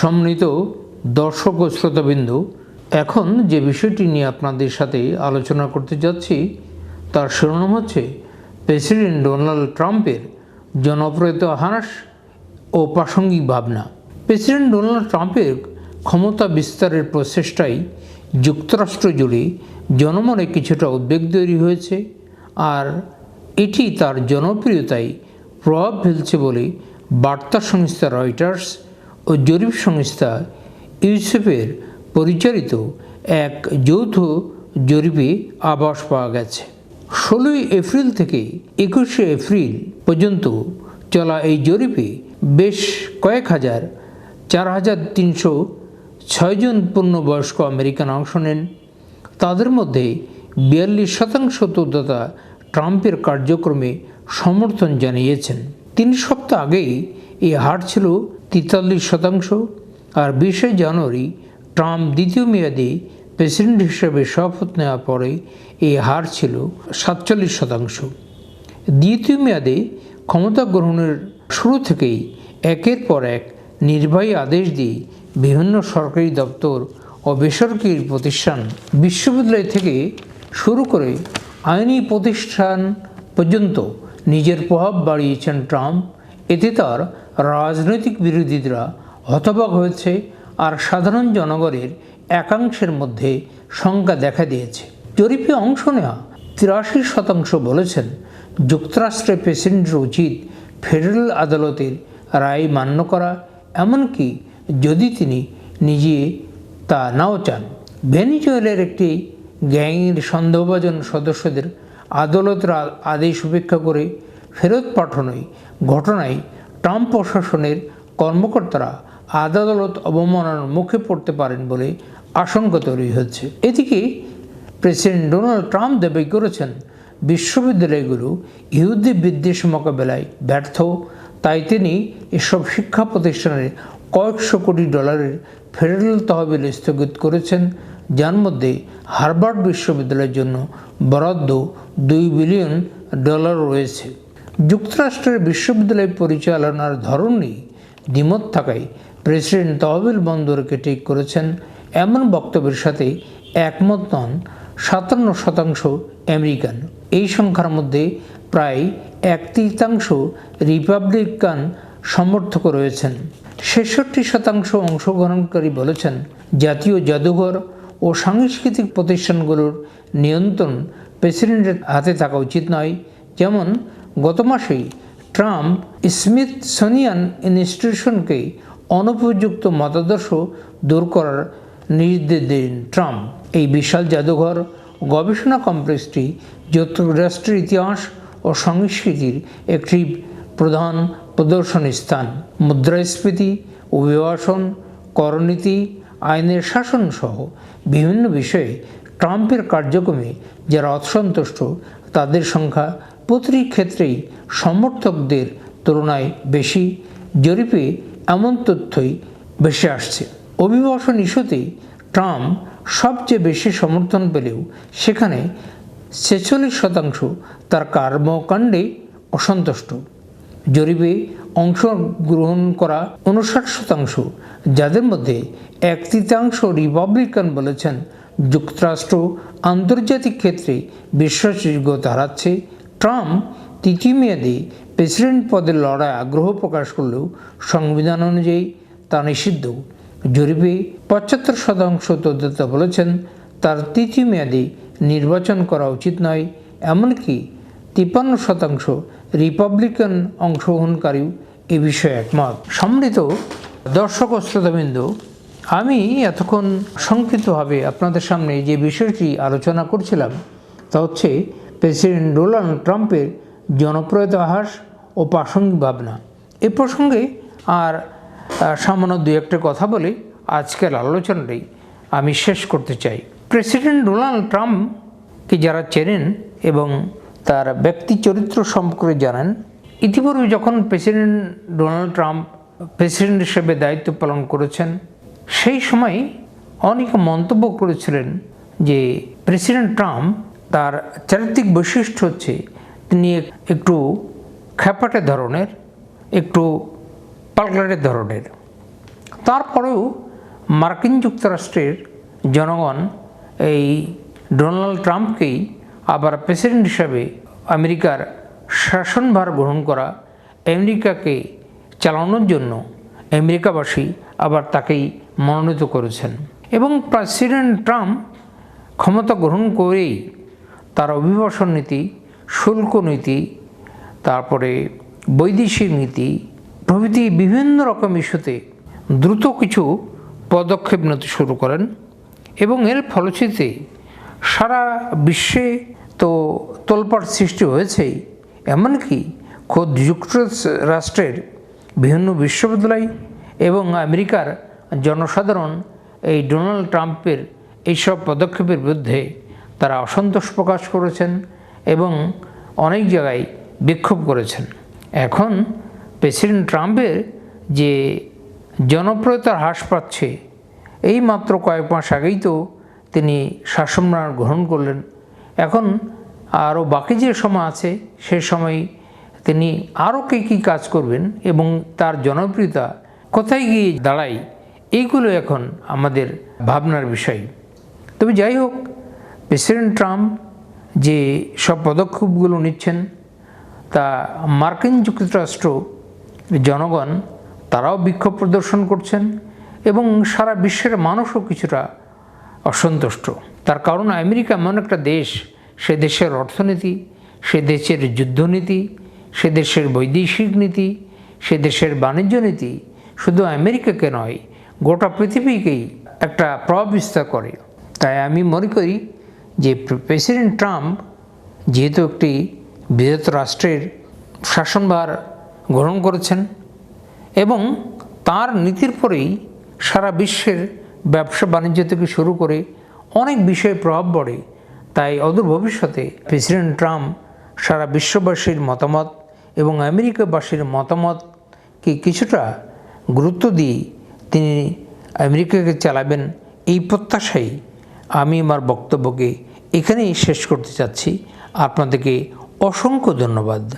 সম্মিলিত দর্শক ও শ্রোতাবিন্দু, এখন যে বিষয়টি নিয়ে আপনাদের সাথে আলোচনা করতে যাচ্ছি, তার শিরোনাম হচ্ছে প্রেসিডেন্ট ডোনাল্ড ট্রাম্পের জনপ্রিয়তা হ্রাস ও প্রাসঙ্গিক ভাবনা। প্রেসিডেন্ট ডোনাল্ড ট্রাম্পের ক্ষমতা বিস্তারের প্রচেষ্টায় যুক্তরাষ্ট্র জুড়ে জনমনে কিছুটা উদ্বেগ তৈরি হয়েছে, আর এটি তার জনপ্রিয়তায় প্রভাব ফেলছে বলে বার্তা সংস্থা রয়টার্স ও জরিপ সংস্থা ইউসেফের পরিচালিত এক যৌথ জরিপে আবাস পাওয়া গেছে। ষোলোই এপ্রিল থেকে একুশে এপ্রিল পর্যন্ত চলা এই জরিপে বেশ কয়েক হাজার, চার হাজার তিনশো ছয়জন পূর্ণবয়স্ক আমেরিকান অংশ নেন। তাদের মধ্যে বিয়াল্লিশ শতাংশ তথ্যতা ট্রাম্পের কার্যক্রমে সমর্থন জানিয়েছেন। তিন সপ্তাহ আগেই এই হার ছিল তেতাল্লিশ শতাংশ আর বিশে জানুয়ারি ট্রাম্প দ্বিতীয় মেয়াদে প্রেসিডেন্ট হিসেবে শপথ নেওয়ার পরে এই হার ছিল সাতচল্লিশ শতাংশ। দ্বিতীয় মেয়াদে ক্ষমতা গ্রহণের শুরু থেকেই একের পর এক নির্বাহী আদেশ দিয়ে বিভিন্ন সরকারি দপ্তর ও বেসরকারি প্রতিষ্ঠান বিশ্ববিদ্যালয় থেকে শুরু করে আইনি প্রতিষ্ঠান পর্যন্ত নিজের প্রভাব বাড়িয়েছেন ট্রাম্প। এতে তার রাজনৈতিক বিরোধীরা হতবাক হয়েছে আর সাধারণ জনগণের একাংশের মধ্যে শঙ্কা দেখা দিয়েছে। জরিপে অংশ নেওয়া তিরাশি শতাংশ বলেছেন যুক্তরাষ্ট্রের প্রেসিডেন্টের উচিত ফেডারেল আদালতের রায় মান্য করা, এমনকি যদি তিনি নিজে তা নাও চান। ভেনিজুয়েলের একটি গ্যাংয়ের সন্দেহভাজন সদস্যদের আদালতের আদেশ উপেক্ষা করে ফেরত পাঠানোয় ঘটনায় ট্রাম্প প্রশাসনের কর্মকর্তারা আদালত অবমাননার মুখে পড়তে পারেন বলে আশঙ্কা তৈরি হচ্ছে। এদিকে প্রেসিডেন্ট ডোনাল্ড ট্রাম্প দাবি করেছেন, বিশ্ববিদ্যালয়গুলো ইহুদি বিদ্বেষ মোকাবেলায় ব্যর্থ, তাই তিনি এসব শিক্ষা প্রতিষ্ঠানের কয়েকশো কোটি ডলারের ফেডারেল তহবিল স্থগিত করেছেন, যার মধ্যে হার্ভার্ড বিশ্ববিদ্যালয়ের জন্য বরাদ্দ দুই বিলিয়ন ডলার রয়েছে। যুক্তরাষ্ট্রের বিশ্ববিদ্যালয় পরিচালনার ধরনই দ্বিমত থাকায় প্রেসিডেন্ট তহবিল বন্দরকে ঠিক করেছেন। এমন বক্তব্যের সাথে একমত নন সাতান্ন শতাংশ আমেরিকান। এই সংখ্যার মধ্যে প্রায় এক তৃতীয়াংশ রিপাবলিকান সমর্থক রয়েছেন। ছেষট্টি শতাংশ অংশগ্রহণকারী বলেছেন, জাতীয় জাদুঘর ও সাংস্কৃতিক প্রতিষ্ঠানগুলোর নিয়ন্ত্রণ প্রেসিডেন্টের হাতে থাকা উচিত নয়। যেমন গত মাসেই ট্রাম্প স্মিথসোনিয়ান ইনস্টিটিউশনকে অনুপযুক্ত মতাদর্শ দূর করার নির্দেশ দেন ট্রাম্প। এই বিশাল জাদুঘর, গবেষণা কমপ্লেক্সটি যুক্তরাষ্ট্রের ইতিহাস ও সংস্কৃতির একটি প্রধান প্রদর্শনী স্থান। মুদ্রাস্ফীতি, অভিবাসন, করনীতি, আইনের শাসন সহ বিভিন্ন বিষয়ে ট্রাম্পের কার্যক্রমে যারা অসন্তুষ্ট, তাদের সংখ্যা প্রতিটি ক্ষেত্রেই সমর্থকদের তুলনায় বেশি। জরিপে এমন তথ্যই বেশি আসছে। অভিবাসন ইস্যুতে ট্রাম্প সবচেয়ে বেশি সমর্থন পেলেও সেখানে ছেচল্লিশ শতাংশ তার কর্মকাণ্ডে অসন্তুষ্ট। জরিপে অংশগ্রহণ করা উনষাট শতাংশ যাদের মধ্যে এক তৃতীয়াংশ রিপাবলিকান বলেছেন, যুক্তরাষ্ট্র আন্তর্জাতিক ক্ষেত্রে বিশ্বাসযোগ্যতা হারাচ্ছে ট্রাম্প তৃতীয় মেয়াদে প্রেসিডেন্ট পদের লড়াই আগ্রহ প্রকাশ করলেও সংবিধান অনুযায়ী তা নিষিদ্ধ। জরিপে পঁচাত্তর শতাংশ তথ্যতা বলেছেন, তার তৃতীয় মেয়াদে নির্বাচন করা উচিত নয়, এমনকি তিপ্পান্ন শতাংশ রিপাবলিকান অংশগ্রহণকারীও এ বিষয়ে একমত। সম্মিলিত দর্শক ও শ্রোতাবৃন্দ, আমি এতক্ষণ সংক্ষিপ্তভাবে আপনাদের সামনে যে বিষয়টি আলোচনা করছিলাম, তা হচ্ছে প্রেসিডেন্ট ডোনাল্ড ট্রাম্পের জনপ্রিয়তা হ্রাস ও প্রাসঙ্গিক ভাবনা। এ প্রসঙ্গে আর সামান্য দু একটা কথা বলে। আজকের আলোচনাটি আমি শেষ করতে চাই। প্রেসিডেন্ট ডোনাল্ড ট্রাম্পকে যারা চেনেন এবং তার ব্যক্তি চরিত্র সম্পর্কে জানেন, ইতিপূর্বে যখন প্রেসিডেন্ট ডোনাল্ড ট্রাম্প প্রেসিডেন্ট হিসেবে দায়িত্ব পালন করেছেন, সেই সময় অনেক মন্তব্য করেছিলেন যে প্রেসিডেন্ট ট্রাম্প তার চারিত্রিক বৈশিষ্ট্য হচ্ছে তিনি একটু খ্যাপাটে ধরনের, একটু পালকাটে ধরনের। তারপরেও মার্কিন যুক্তরাষ্ট্রের জনগণ এই ডোনাল্ড ট্রাম্পকেই আবার প্রেসিডেন্ট হিসাবে আমেরিকার শাসনভার গ্রহণ করা, আমেরিকাকে চালানোর জন্য আমেরিকাবাসী আবার তাকেই মনোনীত করেছেন। এবং প্রেসিডেন্ট ট্রাম্প ক্ষমতা গ্রহণ করেই তার অভিবাসন নীতি, শুল্ক নীতি, তারপরে বৈদেশিক নীতি, প্রভৃতি বিভিন্ন রকম ইস্যুতে দ্রুত কিছু পদক্ষেপ নিতে শুরু করেন এবং এর ফলশ্রুতিতে সারা বিশ্বে তো তোলপাড় সৃষ্টি হয়েছেই, এমনকি খোদ যুক্তরাষ্ট্রের বিভিন্ন বিশ্ববিদ্যালয় এবং আমেরিকার জনসাধারণ এই ডোনাল্ড ট্রাম্পের এইসব পদক্ষেপের বিরুদ্ধে তারা অসন্তোষ প্রকাশ করেছেন এবং অনেক জায়গায় বিক্ষোভ করেছেন। এখন প্রেসিডেন্ট ট্রাম্পের যে জনপ্রিয়তা হ্রাস পাচ্ছে, এই মাত্র কয়েক মাস আগেই তো তিনি শাসনভার গ্রহণ করলেন। এখন আরও বাকি যে সময় আছে, সে সময় তিনি আরও কী কী কাজ করবেন এবং তার জনপ্রিয়তা কোথায় গিয়ে দাঁড়ায়, এইগুলো এখন আমাদের ভাবনার বিষয়। তবে যাই হোক প্রেসিডেন্ট ট্রাম্প যে সব পদক্ষেপগুলো নিচ্ছেন, তা মার্কিন যুক্তরাষ্ট্র, জনগণ তারাও বিক্ষোভ প্রদর্শন করছেন এবং সারা বিশ্বের মানুষও কিছুটা অসন্তুষ্ট। তার কারণ আমেরিকা এমন একটা দেশ, সে দেশের অর্থনীতি, সে দেশের যুদ্ধনীতি, সে দেশের বৈদেশিক নীতি, সে দেশের বাণিজ্য নীতি, শুধু আমেরিকাকে নয়, গোটা পৃথিবীকেই একটা প্রভাব বিস্তার করে। তাই আমি মনে করি যে প্রেসিডেন্ট ট্রাম্প যেহেতু একটি বৃহৎ রাষ্ট্রের শাসনভার গ্রহণ করেছেন এবং তার নীতির পরেই সারা বিশ্বের ব্যবসা বাণিজ্য থেকে শুরু করে অনেক বিষয়ে প্রভাব পড়ে, তাই অদূর ভবিষ্যতে প্রেসিডেন্ট ট্রাম্প সারা বিশ্ববাসীর মতামত এবং আমেরিকাবাসীর মতামতকে কিছুটা গুরুত্ব দিয়ে তিনি আমেরিকাকে চালাবেন এই প্রত্যাশাই আমি আমার বক্তব্যকে এখানেই শেষ করতে চাচ্ছি। আপনাদেরকে অসংখ্য ধন্যবাদ।